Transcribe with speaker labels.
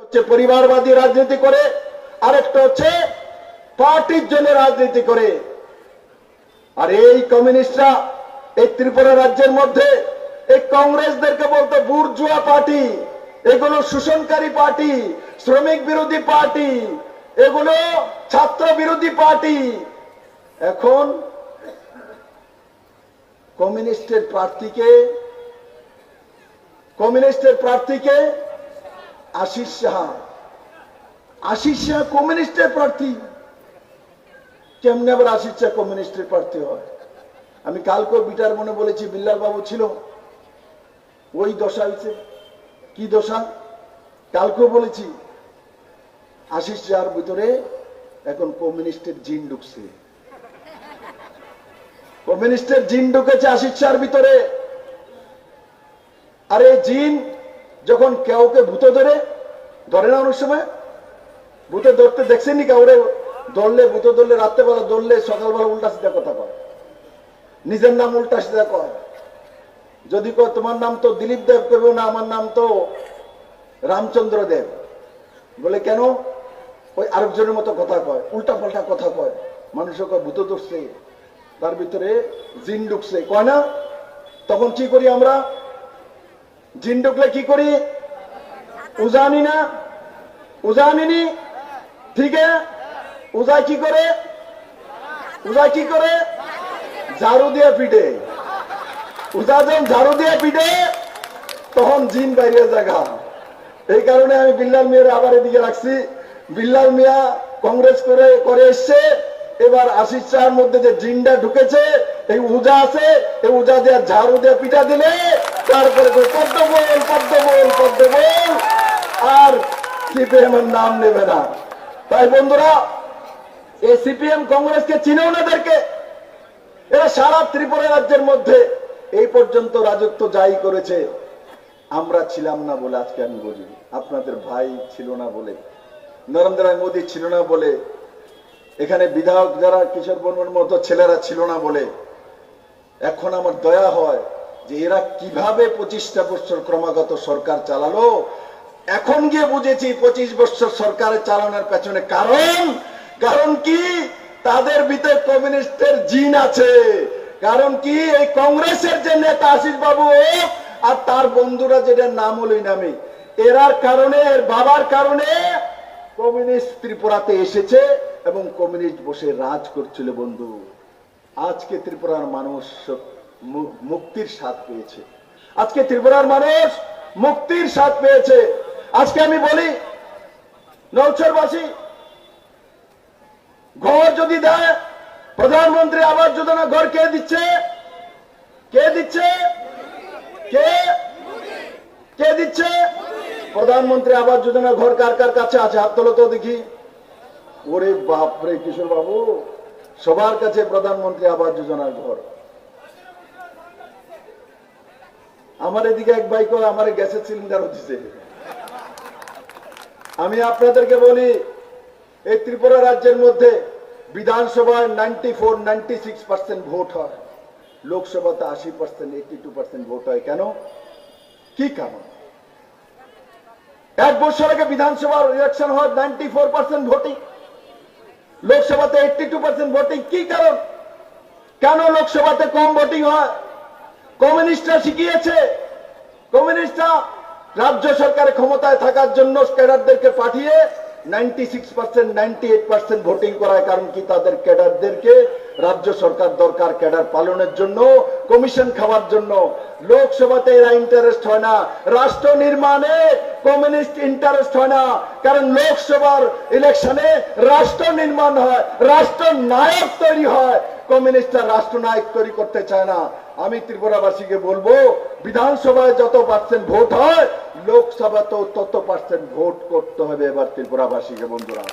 Speaker 1: হচ্ছে পরিবারবাদী রাজনীতি করে, আরেকটা হচ্ছে পার্টির জন্য রাজনীতি করে। আর এই কমিউনিস্টরা এই ত্রিপুরা রাজ্যের মধ্যে, এই কংগ্রেসদেরকে বলতো বুর্জুয়া পার্টি, এগুলো শোষণকারী পার্টি, শ্রমিক বিরোধী পার্টি, এগুলো ছাত্র বিরোধী পার্টি। এখন কমিউনিস্টের প্রার্থীকে কমিউনিস্টের প্রার্থীকে আশিস সাহা। আশিস সাহা কমিউনিস্টের প্রার্থী। কেমনে আবার আশিস সাহা কমিউনিস্টের প্রার্থী হয়? আমি কালকে বিটার মনে বলেছি বিল্লাল বাবু ছিল। ওই দশা হয়েছে কি দশা? কালকেও বলেছি, আশিস সাহার ভিতরে এখন কমিউনিস্টের জিন ঢুকছে। কমিউনিস্টের জিন ঢুকেছে আশিস সাহার ভিতরে। আর জিন যখন কেউকে ভূত ধরে ধরে না অনেক সময়? ভূতে ধরতে দেখছেনি কাউরে? ধরলে, ভূত ধরলে, রাত্রেবেলা ধরলে, সকালবেলা উল্টা সিধা কথা কয়। নিজের নাম উল্টা সিধা কয়। যদি কয়, তোমার নাম তো দিলীপ দেব কেব না, আমার নাম তো রামচন্দ্র দেব। বলে, কেন? ওই আরেকজনের মতো কথা কয়, উল্টা পাল্টা কথা কয়। মানুষের কয়, ভূত ধরছে। তার ভিতরে জিন ঢুকছে। কয় না? তখন কি করি আমরা? জিন ঢুকলে কি করি? উজানি না? উজানিনি ঠিক উজায় কি করে? উজায় কি করে? ঝাড়ু দিয়ে পিঠে উজা যখন ঝাড়ু দিয়ে পিঠে তখন জিন বাইরে জায়গা। এই কারণে আমি বিল্লাল মিয়ার আবার এদিকে রাখছি। বিল্লাল মিয়া কংগ্রেস করে করে এসছে। এবার আশিস শাহের মধ্যে যে জিনটা ঢুকেছে, এই উজা আছে, এই উজা দিয়ে ঝাড়ু দিয়ে পিঠা দিলে তারপরে আর নাম নেবে না। তাই বন্ধুরা, এই সিপিএম কংগ্রেসকে চিনেও না এদেরকে। এরা সারা ত্রিপুরা রাজ্যের মধ্যে এই পর্যন্ত রাজত্ব যাই করেছে। আমরা ছিলাম না বলে আজকে আমি বলি। আপনাদের ভাই ছিল না বলে, নরেন্দ্র মোদী ছিল না বলে, এখানে বিধায়ক যারা কিশোর বর্মন মতো ছেলেরা ছিল না বলে, এখন আমার দয়া হয় যে এরা কীভাবে পঁচিশটা বছর ক্রমাগত সরকার চালালো? এখন গিয়ে বুঝেছি পঁচিশ বছর সরকার চালানোর পেছনে কারণ। কারণ কি? তাদের ভিতরে কমিউনিস্টের জিন আছে। কারণ কি? এই কংগ্রেসের যে নেতা আশিস বাবু আর তার বন্ধুরা যেটা নাম হলোই নামে এরার কারণে, এর বাবার কারণে কমিউনিস্ট ত্রিপুরাতে এসেছে এবং কমিউনিস্ট বসে রাজ করছিল বন্ধু। আজকে ত্রিপুরার মানুষ মুক্তির স্বাদ পেয়েছে। আজকে ত্রিপুরার মানুষ মুক্তির স্বাদ পেয়েছে। আজকে আমি বলি, নৌচরবাসী, ঘর যদি দেয়, প্রধানমন্ত্রী আবাস যোজনা ঘর কে দিচ্ছে? কে দিচ্ছে? কে? কে দিচ্ছে? প্রধানমন্ত্রী আবাস যোজনা ঘর কার কার কাছে আছে? হাত তোলো তো দেখি। ওরে বাপরে কিশোর বাবু সবার কাছে প্রধানমন্ত্রী আবাস যোজনার ঘর। আমার এদিকে এক বাইক আমার গ্যাসের সিলিন্ডার হচ্ছে আমি আপনাদেরকে বলি এই ত্রিপুরা রাজ্যের মধ্যে বিধানসভায় ninety four ninety six percent vote হয়। লোকসভাতে আশি percent eighty two percent vote হয়। কেন? কি কারণ? এক বছর আগে বিধানসভার ইলেকশন হয় নাইনটি ফোর পার্সেন্ট ভোটিং লোকসভাতে এইটটি টু পার্সেন্ট ভোটিং কি কারণ? কেন লোকসভাতে কম ভোটিং হয়? কমিউনিস্টরা শিখিয়েছে, কমিউনিস্টরা রাজ্য সরকারের ক্ষমতায় থাকার জন্য ক্যাডারদেরকে পাঠিয়ে ninety six percent ninety eight percent voting করায়, কারণ কি তাদের ক্যাডারদেরকে রাজ্য সরকার দরকার ক্যাডার পালনের জন্য, কমিশন খাওয়ার জন্য। লোকসভাতে এরা ইন্টারেস্ট হয় না, রাষ্ট্র নির্মাণে কমিউনিস্ট ইন্টারেস্ট হয় না, কারণ লোকসভার ইলেকশনে রাষ্ট্র নির্মাণ হয়, রাষ্ট্র নায়ক তৈরি হয়, কমিউনিস্টরা রাষ্ট্রনায়ক তৈরি করতে চায় না। আমি ত্রিপুরাবাসীকে বলব, বিধানসভায় যত পার্সেন্ট ভোট হয়, লোকসভাতেও তত পার্সেন্ট ভোট করতে হবে এবার ত্রিপুরাবাসীকে, বন্ধুরা।